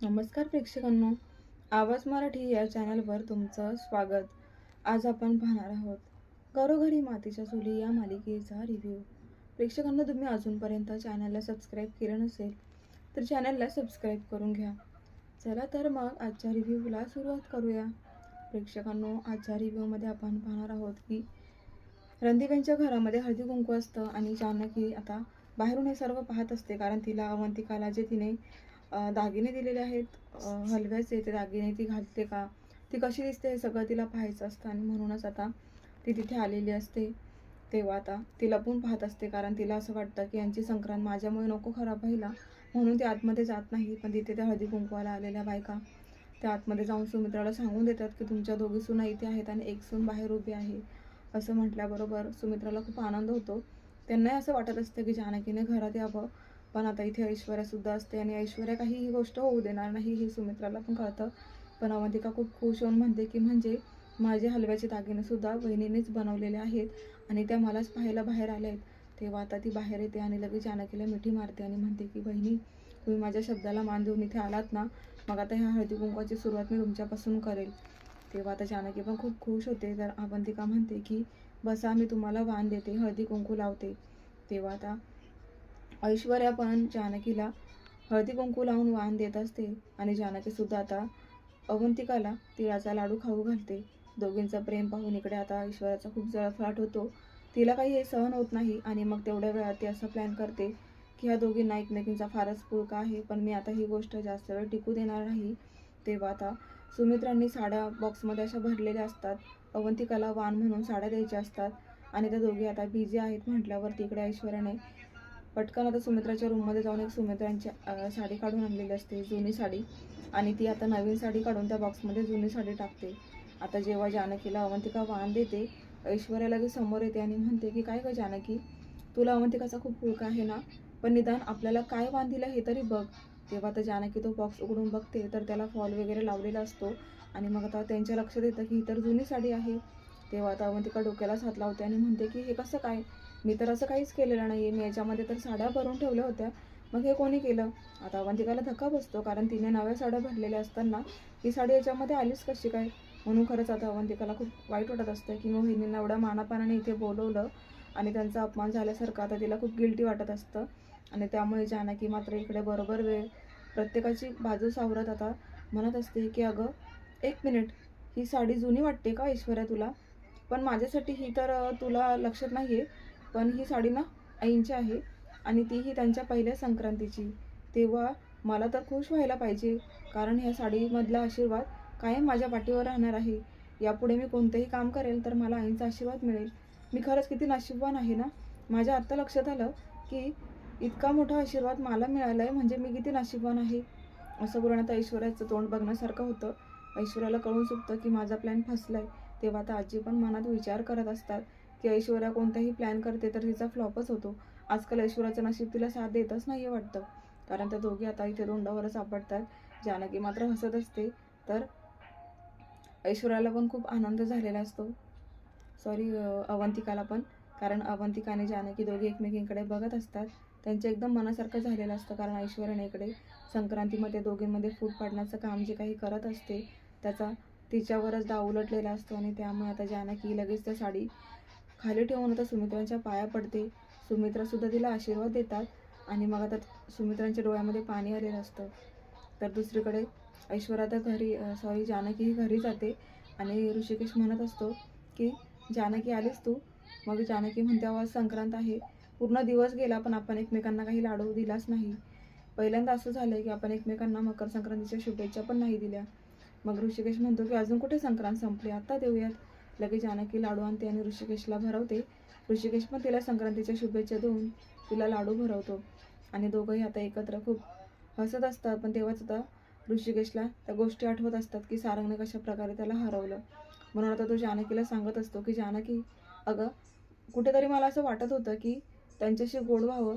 नमस्कार प्रेक्षकांनो आवाज मराठी या चॅनलवर तुमचं स्वागत. आज आपण पाहणार आहोत घरोघरी मातीच्या चुली या मालिकेचा रिव्ह्यू प्रेक्षकांनो तुम्ही अजूनपर्यंत चॅनलला सबस्क्राईब केलं नसेल तर चॅनलला सबस्क्राईब करून घ्या. चला तर मग आजच्या रिव्ह्यूला सुरुवात करूया. प्रेक्षकांनो आजच्या रिव्ह्यूमध्ये आपण पाहणार आहोत की रणदीप घरामध्ये हळदी कुंकू असतं आणि जानकी आता बाहेरून हे सर्व पाहत असते कारण तिला अवंतिकाला जे तिने दागिने दिलेले आहेत. हलव्याचे ते दागिने ती घालते का? ती कशी दिसते हे सगळं तिला पाहायचं असतं आणि म्हणूनच आता ती तिथे आलेली असते. तेव्हा आता ती लपून पाहत असते कारण तिला असं वाटतं की यांची संक्रांत माझ्यामुळे नको खराब व्हायला. म्हणून ती आतमध्ये जात नाही. पण तिथे त्या हळदी कुंकवाला आलेल्या बायका त्या आतमध्ये जाऊन सुमित्राला सांगून देतात की तुमच्या दोघी सुना इथे आहेत आणि एक सून बाहेर उभी आहे. असं म्हटल्याबरोबर सुमित्राला खूप आनंद होतो. त्यांनाही असं वाटत असतं की जानकीने घरात यावं. पण आता इथे ऐश्वर्यासुद्धा असते आणि ऐश्वर्या काही ही गोष्ट होऊ देणार नाही हे सुमित्राला पण कळतं. पण अवंतिका खूप खुश होऊन म्हणते की म्हणजे माझे हलव्याचे दागिनेसुद्धा बहिणीनेच बनवलेले आहेत आणि त्या मलाच पाहायला बाहेर आल्या आहेत. तेव्हा आता ती बाहेर येते आणि लगेच जानकीला मिठी मारते आणि म्हणते की बहिणी तुम्ही माझ्या शब्दाला मान देऊन इथे आलात ना मग आता ह्या हळदी कुंकवाची सुरुवात मी तुमच्यापासून करेल. तेव्हा आता जानकी पण खूप खुश होते तर अवंतिका म्हणते की बसा मी तुम्हाला वाण देते हळदी कुंकू लावते. तेव्हा आता ऐश्वर्या पण जानकीला हळदी कुंकू लावून वाण देत असते आणि जानकीसुद्धा आता अवंतिकाला तिळाचा लाडू खाऊ घालते. दोघींचं प्रेम पाहून इकडे आता ऐश्वर्याचा खूप जळफळाट होतो. तिला काही हे सहन होत नाही आणि मग तेवढ्या वेळात ती असं प्लॅन करते की ह्या दोघींना एकमेकींचा फारच पुळका आहे पण मी आता ही गोष्ट जास्त वेळ टिकू देणार नाही. तेव्हा आता सुमित्रांनी साड्या बॉक्समध्ये अशा भरलेल्या असतात. अवंतिकाला वाण म्हणून साड्या द्यायच्या असतात आणि त्या दोघी आता बिझी आहेत म्हटल्यावर तिकडे ऐश्वर्याने पटकन आता सुमित्राच्या रूममध्ये जाऊन एक सुमित्रांची साडी काढून आणलेली असते जुनी साडी. आणि ती आता नवीन साडी काढून त्या बॉक्समध्ये जुनी साडी टाकते. आता जेव्हा जानकीला अवंतिका वाण देते ऐश्वर्या लगेच समोर येते आणि म्हणते की काय ग जानकी? तुला अवंतिकाचा खूप हुळका आहे ना? पण निदान आपल्याला काय वाण दिलं हे तरी बघ. तेव्हा आता जानकी तो बॉक्स उघडून बघते तर त्याला फॉल वगैरे लावलेला असतो. आणि मग आता त्यांच्या लक्षात येतं की ही तर जुनी साडी आहे. तेव्हा आता अवंतिका डोक्यालाच हात लावते आणि म्हणते की हे कसं काय? मी तर असं काहीच केलेलं नाही आहे मी याच्यामध्ये तर साड्या भरून ठेवल्या होत्या. मग हे कोणी केलं? आता अवंतिकाला धक्का बसतो कारण तिने नव्या साड्या भरलेल्या असताना ही साडी याच्यामध्ये आलीच कशी काय? म्हणून खरंच आता अवंतिकाला खूप वाईट वाटत असतं की मग हिने एवढ्या मानापानाने इथे बोलवलं आणि त्यांचा अपमान झाल्यासारखं आता तिला खूप गिल्टी वाटत असतं. आणि त्यामुळे जानकी मात्र इकडे बरोबर वेळ प्रत्येकाची बाजू सावरत आता म्हणत असते की अगं एक मिनिट ही साडी जुनी वाटते का ऐश्वर्या तुला? पण माझ्यासाठी ही तर तुला लक्षात नाही आहे पण ही साडी ना आईंची आहे आणि तीही त्यांच्या पहिल्या संक्रांतीची. तेव्हा मला तर खुश व्हायला पाहिजे कारण ह्या साडीमधला आशीर्वाद कायम माझ्या पाठीवर राहणार आहे. यापुढे मी कोणतेही काम करेल तर मला आईंचा आशीर्वाद मिळेल. मी खरंच किती नाशिबवान आहे ना? माझ्या आत्ता लक्षात आलं की इतका मोठा आशीर्वाद मला मिळाला आहे म्हणजे मी किती नाशिबवान आहे? असं बोलणं आता ऐश्वर्याचं तोंड बघण्यासारखं होतं. ऐश्वर्याला कळून चुकतं की माझा प्लॅन फसला आहे तेव्हा आता आजी पण मनात विचार करत असतात. की ऐश्वर्या कोणताही प्लॅन करते तर तिचा फ्लॉपच होतो. आजकाल ऐश्वर्याचं नशीब तिला साथ देतच नाही वाटतं. कारण त्या दोघी आता इथे दोंडावरच सापडतात. जानकी मात्र हसत असते. तर ऐश्वर्याला पण खूप आनंद झालेला असतो. सॉरी अवंतिकाला पण. कारण अवंतिका आणि जानकी दोघी एकमेकींकडे बघत असतात. त्यांचं एकदम मनासारखं झालेलं असतं कारण ऐश्वर्याने इकडे संक्रांतीमध्ये दोघींमध्ये फूट पाडण्याचं काम जे काही करत असते त्याचा तिच्यावरच डाव उलटलेला असतो आणि त्यामुळे आता जानकी लगेच त्या साडी खाली ठेवून आता सुमित्रांच्या पाया पडते. सुमित्रासुद्धा तिला आशीर्वाद देतात. आणि मग आता सुमित्रांच्या डोळ्यामध्ये पाणी आलेलं असतं. तर दुसरीकडे ऐश्वर्या आता घरी सॉरी जानकी ही घरी जाते. आणि ऋषिकेश म्हणत असतो की जानकी आलीस तू? मग जानकी म्हणते आवाज संक्रांत आहे. पूर्ण दिवस गेला पण आपण एकमेकांना काही लाडू दिलाच नाही. पहिल्यांदा असं झालं की आपण एकमेकांना मकर संक्रांतीच्या शुभेच्छा पण नाही दिल्या. मग ऋषिकेश म्हणतो की अजून कुठे संक्रांत संपली? आत्ता देऊयात. लगेच जानकी लाडू आणते आणि ऋषिकेशला भरवते. ऋषिकेश पण तिला संक्रांतीच्या शुभेच्छा देऊन तिला लाडू भरवतो. आणि दोघंही आता एकत्र खूप हसत असतात पण तेव्हाच आता ऋषिकेशला त्या गोष्टी आठवत असतात की सारंगने कशा प्रकारे त्याला हरवलं. म्हणून आता तो जानकीला सांगत असतो की जानकी अगं कुठेतरी मला असं वाटत होतं की त्यांच्याशी गोड व्हावं.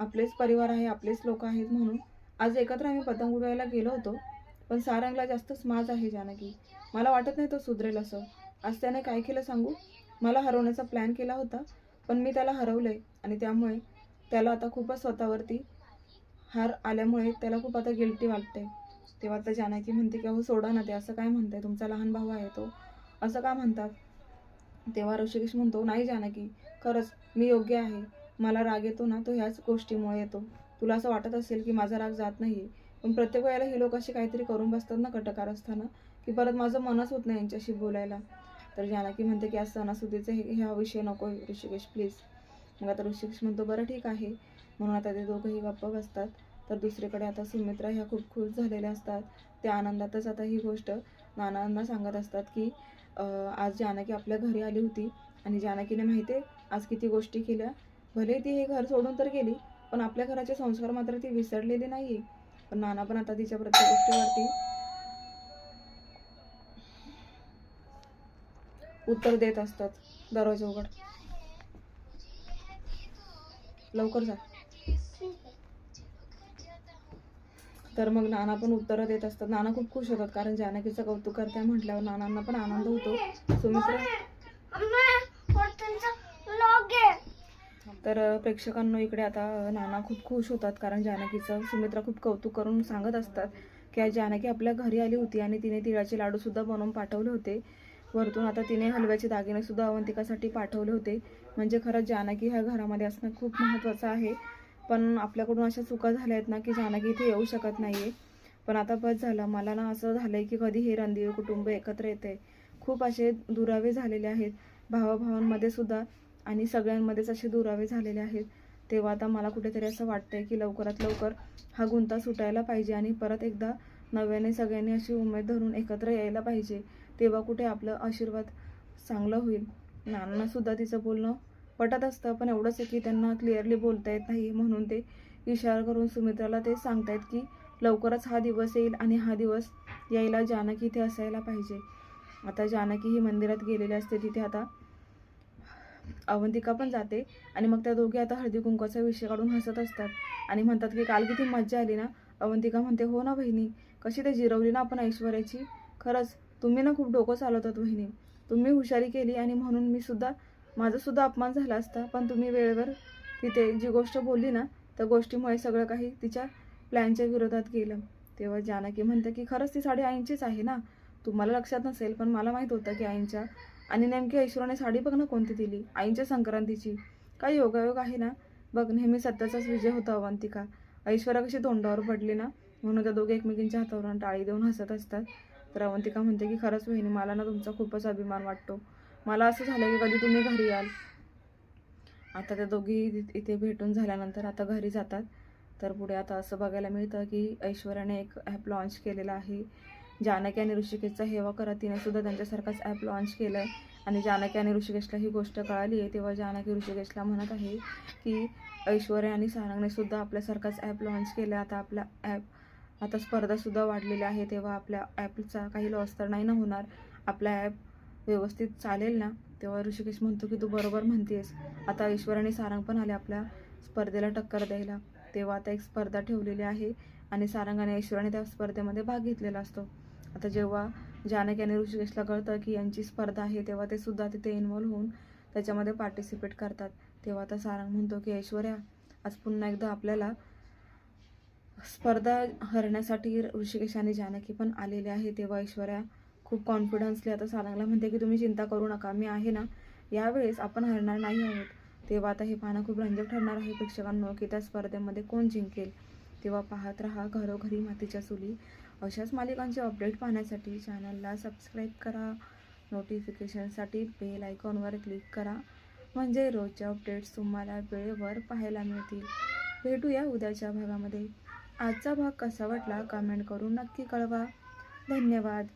आपलेच परिवार आहे आपलेच लोक आहेत म्हणून आज एकत्र आम्ही पतंग उडवायला गेलो होतो. पण सारंगला जास्तच माज आहे जानकी. मला वाटत नाही तो सुधरेल असं. आज त्याने काय केलं सांगू? मला हरवण्याचा प्लॅन केला होता पण मी त्याला हरवलं आहे आणि त्यामुळे त्याला आता खूपच स्वतःवरती हार आल्यामुळे त्याला खूप आता गिल्टी वाटते तेव्हा आता जानकी म्हणते की अहो सोडा ना ते असं काय म्हणताय? तुमचा लहान भाऊ आहे तो. असं का म्हणतात? तेव्हा ऋषिकेश म्हणतो नाही जानकी खरंच मी योग्य आहे. मला राग येतो ना तो ह्याच गोष्टीमुळे येतो. तुला असं वाटत असेल की माझा राग जात नाही पण प्रत्येक वेळेला हे लोक अशी काहीतरी करून बसतात ना कटकार असताना की परत माझं मनच होत नाही यांच्याशी बोलायला. तर जानकी म्हणते की आज सणासुदीचे हे ह्या विषय नको ऋषिकेश प्लीज मग आता ऋषिकेश म्हणतो बरं ठीक आहे. म्हणून आता ते दोघंही गप्प बसतात. तर दुसरीकडे आता सुमित्रा ह्या खूप खुश झालेल्या असतात. त्या आनंदातच आता ही गोष्ट नानांना सांगत असतात की आज जानकी आपल्या घरी आली होती आणि जानकीने माहिती आहे आज किती गोष्टी केल्या. भले ती हे घर सोडून तर गेली पण आपल्या घराचे संस्कार मात्र ती विसरलेली नाही आहे पण नाना पण आता तिच्या प्रत्येक गोष्टीवरती उत्तर देत असतात. दरवाजा उघड. लवकर जा. तर मग नाना पण उत्तरं देत असतात. नाना खूप खुश होतात कारण जानकीचं कौतुक करताय म्हटल्यावर नानांना पण आनंद होतो. सुमित्रा? तर प्रेक्षकांना इकडे आता नाना खूप खुश होतात कारण जानकीचं सुमित्रा खूप कौतुक करून सांगत असतात की जानकी आपल्या घरी आली होती आणि तिने तिळाचे लाडू सुद्धा बनवून पाठवले होते. वरतून आता तिने हलव्याचे दागिनेसुद्धा अवंतिकासाठी पाठवले होते. म्हणजे खरंच जानकी ह्या घरामध्ये असणं खूप महत्त्वाचं आहे. पण आपल्याकडून अशा चुका झाल्या आहेत ना की जानकी इथे येऊ शकत नाहीये. पण आता बस झालं. मला ना असं झालं आहे की कधी हे रणदिवे कुटुंब एकत्र येते खूप असे दुरावे झालेले आहेत. भावाभावांमध्ये सुद्धा आणि सगळ्यांमध्येच असे दुरावे झालेले आहेत. तेव्हा आता मला कुठेतरी असं वाटतंय की लवकरात लवकर हा गुंता सुटायला पाहिजे आणि परत एकदा नव्याने सगळ्यांनी अशी उमेद धरून एकत्र यायला पाहिजे. तेव्हा कुठे आपलं आशीर्वाद चांगलं होईल. नानांनासुद्धा तिचं बोलणं पटत असतं पण एवढंच आहे की त्यांना क्लिअरली बोलता येत नाही म्हणून ते इशारा करून सुमित्राला ते सांगतायत की लवकरच हा दिवस येईल आणि हा दिवस यायला जानकी इथे असायला पाहिजे. आता जानकी ही मंदिरात गेलेली असते तिथे आता अवंतिका पण जाते आणि मग त्या दोघे आता हळदी कुंकवाचा विषय काढून हसत असतात आणि म्हणतात की काल किती मज्जा आली ना. अवंतिका म्हणते हो ना बहिणी कशी ते जिरवली ना आपण ऐश्वर्याची? खरंच तुम्ही ना खूप डोकं चालवतात वहिनी. तुम्ही हुशारी केली आणि म्हणून मी सुद्धा माझंसुद्धा अपमान झाला असता पण तुम्ही वेळेवर तिथे जी गोष्ट बोलली ना त्या गोष्टीमुळे सगळं काही तिच्या प्लॅनच्या विरोधात गेलं. तेव्हा जानकी म्हणते की खरंच ती साडी आईंचीच आहे ना? तुम्हाला लक्षात नसेल पण मला माहीत होतं की आईंच्या आणि नेमकी ऐश्वर्याने साडी बघ ना कोणती दिली आईंच्या संक्रांतीची. काय योगायोग आहे ना? बघ नेहमी सत्याचाच विजय होता अवंतिका. ऐश्वर्या कशी तोंडावर पडली ना? म्हणून त्या दोघे एकमेकींच्या हातावरून टाळी देऊन हसत असतात. तर अवंतिका म्हणते की खरंच वहिनी मला ना तुमचा खूपच अभिमान वाटतो. मला असं झालं की कधी तुम्ही घरी याल. आता त्या दोघी इथे भेटून झाल्यानंतर आता घरी जातात. तर पुढे आता असं बघायला मिळतं की ऐश्वर्याने एक ॲप लॉन्च केलेला आहे. जानकी आणि ऋषिकेशचा हेवा करत तिने सुद्धा त्यांच्यासारखाच ॲप लॉन्च केलं आहे आणि जानकी आणि ऋषिकेशला ही गोष्ट कळाली आहे. तेव्हा जानकी ऋषिकेशला म्हणत आहे की ऐश्वर्या आणि सारंगने सुद्धा आपल्यासारखाच ॲप लॉन्च केलं आता आपला ॲप आता स्पर्धासुद्धा वाढलेल्या आहे तेव्हा आपल्या ॲपचा काही लॉस तर नाही ना होणार. आपला ॲप व्यवस्थित चालेल ना? तेव्हा ऋषिकेश म्हणतो की तू बरोबर म्हणतेस. आता ईश्वर आणि सारंग पण आले आपल्या स्पर्धेला टक्कर द्यायला. तेव्हा आता एक स्पर्धा ठेवलेली आहे आणि सारंग आणि ऐश्वर्याने त्या स्पर्धेमध्ये भाग घेतलेला असतो. आता जेव्हा जानकी आणि ऋषिकेशला कळतं की यांची स्पर्धा आहे तेव्हा ते सुद्धा तिथे इन्वॉल्व्ह होऊन त्याच्यामध्ये पार्टिसिपेट करतात. तेव्हा आता सारंग म्हणतो की ऐश्वर्या आज पुन्हा एकदा आपल्याला स्पर्धा हरण्यासाठी ऋषिकेश आणि जानकी पण आलेले आहे तेव्हा ऐश्वर्या खूप कॉन्फिडन्सली आता सारंगला म्हणते की तुम्ही चिंता करू नका मी आहे ना? यावेळेस आपण हरणार नाही आहोत. तेव्हा आता हे पाहणं खूप रंजक ठरणार आहे प्रेक्षकांनो की त्या स्पर्धेमध्ये कोण जिंकेल. तेव्हा पाहत राहा घरोघरी मातीच्या चुली. अशाच मालिकांचे अपडेट पाहण्यासाठी चॅनलला सबस्क्राईब करा. नोटिफिकेशनसाठी बेल आयकॉनवर क्लिक करा. म्हणजे रोजच्या अपडेट्स तुम्हाला वेळेवर पाहायला मिळतील. भेटूया उद्याच्या भागामध्ये. आजचा भाग कसा वाटला कमेंट करून नक्की कळवा. धन्यवाद.